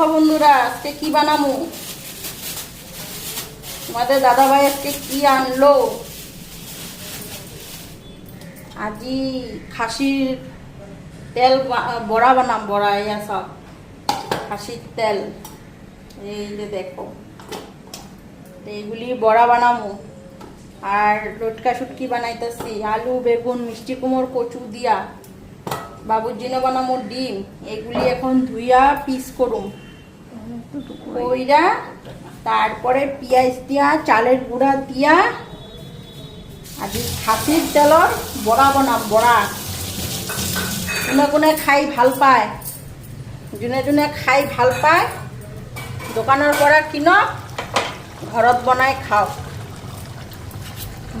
দেখো বন্ধুরা, আজকে কি বানামু তোমাদের দাদাভাই আজকে কি আনলো? আজি খাসির তেল বড়া বানাম বড়া ইয়া সব। খাসির তেল। এই যে দেখো। এইগুলি বড়া বানামু আর লটকা শুটকি বানাইতেছি। আলু, বেগুন, মিষ্টি কুমড়, কচু দিয়া। বাবুর জন্য বানামো ডিম। এগুলি এখন ধুইয়া পিস করুম। কইরা তারপরে পেঁয়াজ দিয়া, চালের গুঁড়া দিয়া আজি খাসির তেলর বড়া বনাম, বড়া। কোনে কোনে খাই ভালো পায়। যোনে যোনে খাই ভালো পায়। দোকানৰ পৰা কিনক ঘৰত বনাই খাওক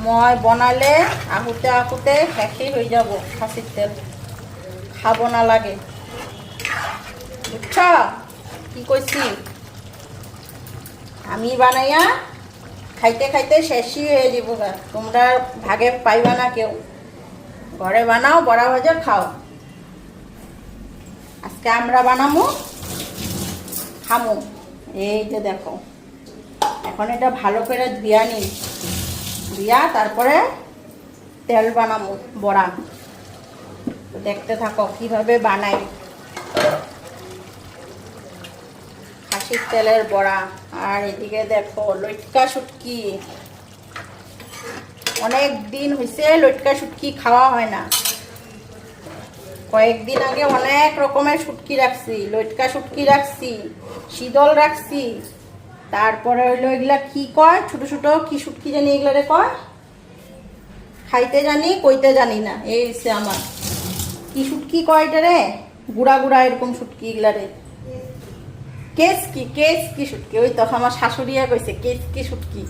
মই বনালে আহোঁতে আহোঁতে শেষেই হৈ যাব খাচীৰ তেল। খাব নালাগে। বুঝছ কি কইছি? আমি বানাইয়া খাইতে খাইতে শেষই হয়ে যাব তোমরা ভাগে পাইবা না কেউ। ঘরে বানাও, বড়া ভাজা খাও। আজকে আমরা বানামো খামো এই যে দেখো। এখন এটা ভালো করে ধুয়া নিই। ধুয়া তারপরে তেল বানাবো বড়া। দেখতে থাকো কীভাবে বানাই। খাসির তেলের বড়া। আর এদিকে দেখো, লটকা শুটকি। অনেক দিন হয়েছে লটকা শুটকি খাওয়া হয় না। কয়েকদিন আগে অনেক রকমের শুটকি রাখছি, লটকা শুটকি রাখছি, শীতল রাখছি। তারপরে হইল এগুলা কি কয়? ছোট ছোট কি শুটকি জানি এগুলারে কয়? খাইতে জানি, কইতে জানি না, এই আমার। কি শুটকি কয় এটা রে গুড়া গুড়া এরকম শুটকি এগুলারে। কেস কি কেস কি শুটকি ওই তো আমার শাশুড়িয়া কইছে কেস কি শুটকি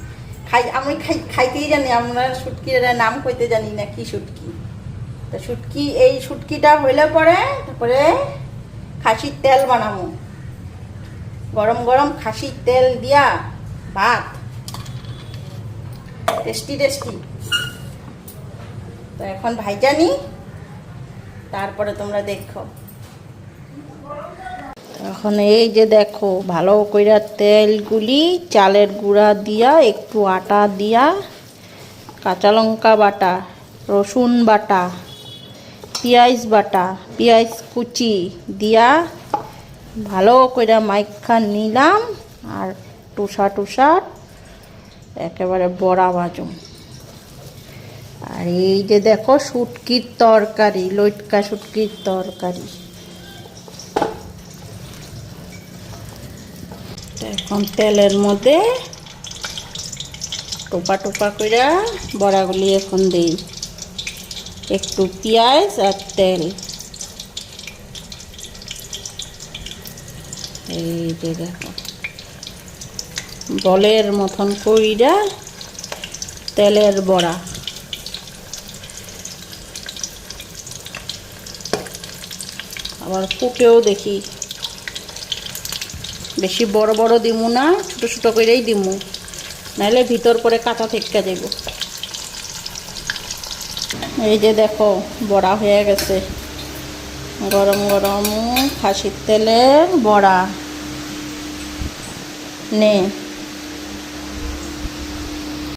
খাই, আমি খাই, খাইতেই জানি, আমরা শুটকির নাম কইতে জানি না কি সুটকি। তো শুটকি এই শুটকিটা হইলে পরে, তারপরে খাসির তেল বানাবো। গরম গরম খাসির তেল দিয়া ভাত। Tasty tasty. তো এখন ভাইজানি, তারপরে তোমরা দেখো। এখন এই যে দেখো, ভালো কইরা তেলগুলি, চালের গুঁড়া দিয়া, একটু আটা দিয়া, কাঁচা লঙ্কা বাটা, রসুন বাটা, পেঁয়াজ বাটা, পেঁয়াজ কুচি দিয়া ভালো কইরা মাইখা নিলাম আর টুসা টুসা একেবারে বড়া বাজুম আর এই যে দেখো, শুটকির তরকারি লটকা শুটকির তরকারি। এখন তেলের মধ্যে টোপা টোপা করে বড়াগুলি এখন দিই। একটু পেঁয়াজ আর তেল। এই যে দেখো। বলের মতন কইরা তেলের বড়া। আবার ফুটেও দেখি। বেশি বড় বড় দিমু না, ছোট ছোট করেই দিমু। নাহলে ভিতর করে কাঁচা থেকে যাব এই যে দেখো, বড়া হয়ে গেছে। গরম গরম খাসির তেলের বড়া। নে।